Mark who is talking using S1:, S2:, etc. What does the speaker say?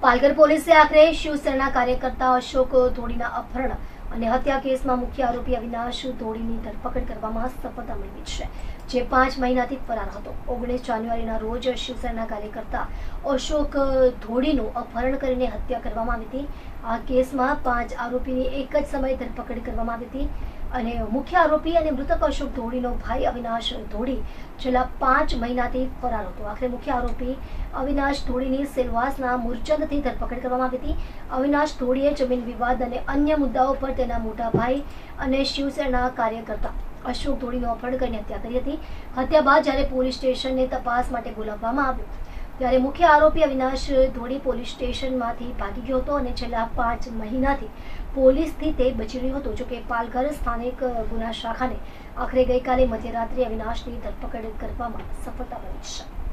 S1: પાલઘર પોલીસે આખરે શિવસેના કાર્યકર્તા અશોક ધોડીના અપહરણ અને હત્યા કેસમાં મુખ્ય આરોપી અવિનાશ ધોડીની ધરપકડ કરવામાં સફળતા મેળવી છે. જે પાંચ મહિનાથી ફરાર હતો. ઓગણીસ જાન્યુઆરીના રોજ શિવસેના કાર્યકર્તા અશોક ધોડીનું અપહરણ કરીને હત્યા કરવામાં આવી હતી. આ કેસમાં પાંચ આરોપીની એક જ સમયે ધરપકડ કરવામાં આવી હતી અને મુખ્ય આરોપી અને મૃતક અશોક ધોડીનો ભાઈ અવિનાશ ધોડી છેલ્લા પાંચ મહિનાથી ફરાર હતો. આખરે મુખ્ય આરોપી અવિનાશ ધોડીની સેલવાસના મુરચંદથી ધરપકડ કરવામાં આવી હતી. અવિનાશ ધોડીએ જમીન વિવાદ અને અન્ય મુદ્દાઓ પર તેના મોટા ભાઈ અને શિવસેના કાર્યકર્તા અશોક ધોળીનો અપહરણ કરીને હત્યા કરી હતી. હત્યા બાદ જ્યારે પોલીસ સ્ટેશનને તપાસ માટે બોલાવવામાં આવ્યું, ત્યારે મુખ્ય આરોપી અવિનાશ ધોળી પોલીસ સ્ટેશનમાંથી ભાગી ગયો હતો અને છેલ્લા પાંચ મહિનાથી પોલીસથી તે બચી રહ્યો હતો. જોકે પાલઘર સ્થાનિક ગુના શાખાને આખરે ગઈકાલે મધ્યરાત્રે અવિનાશની ધરપકડ કરવામાં સફળતા મળી છે.